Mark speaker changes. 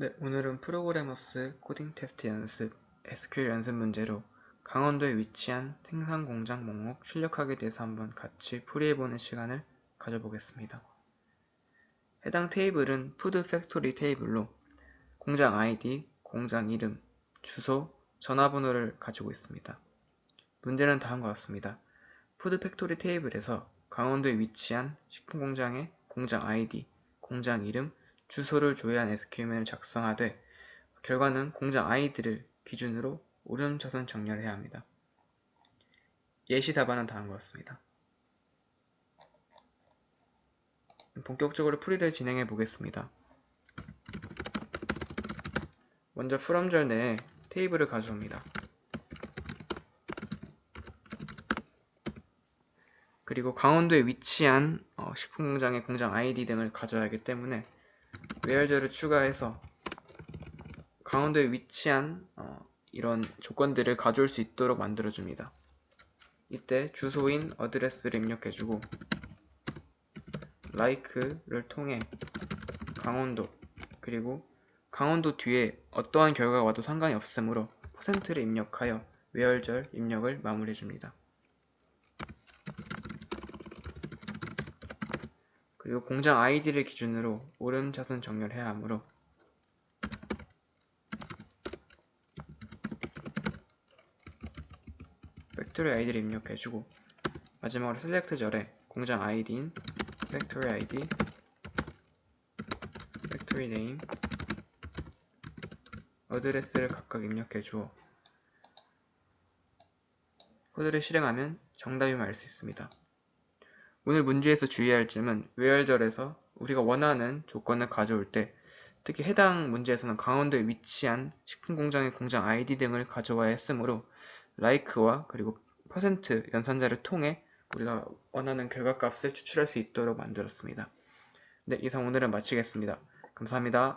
Speaker 1: 네, 오늘은 프로그래머스 코딩 테스트 연습 SQL 연습 문제로 강원도에 위치한 생산 공장 목록 출력하기에 대해서 한번 같이 풀이해보는 시간을 가져보겠습니다. 해당 테이블은 푸드 팩토리 테이블로 공장 아이디, 공장 이름, 주소, 전화번호를 가지고 있습니다. 문제는 다음과 같습니다. 푸드 팩토리 테이블에서 강원도에 위치한 식품 공장의 공장 아이디, 공장 이름, 주소를 조회한 SQL을 작성하되 결과는 공장 아이디를 기준으로 오름차순 정렬해야 합니다. 예시 답안은 다음과 같습니다. 본격적으로 풀이를 진행해 보겠습니다. 먼저 프롬절 내에 테이블을 가져옵니다. 그리고 강원도에 위치한 어, 식품공장의 공장 아이디 등을 가져야 하기 때문에 외열절을 추가해서 강원도에 위치한 어, 이런 조건들을 가져올 수 있도록 만들어줍니다. 이때 주소인 어드레스를 입력해주고 like를 통해 강원도 그리고 강원도 뒤에 어떠한 결과가 와도 상관이 없으므로 퍼센트를 입력하여 외열절 입력을 마무리해줍니다. 그리고 공장 아이디를 기준으로 오름차순 정렬해야 하므로 팩토리 아이디를 입력해주고 마지막으로 셀렉트 절에 공장 아이디인 팩토리 아이디 팩토리 네임 어드레스를 각각 입력해 주어 코드를 실행하면 정답임을 알 수 있습니다. 오늘 문제에서 주의할 점은 외열절에서 우리가 원하는 조건을 가져올 때 특히 해당 문제에서는 강원도에 위치한 식품공장의 공장 아이디 등을 가져와야 했으므로 like와 그리고 퍼센트 연산자를 통해 우리가 원하는 결과값을 추출할 수 있도록 만들었습니다. 네, 이상 오늘은 마치겠습니다. 감사합니다.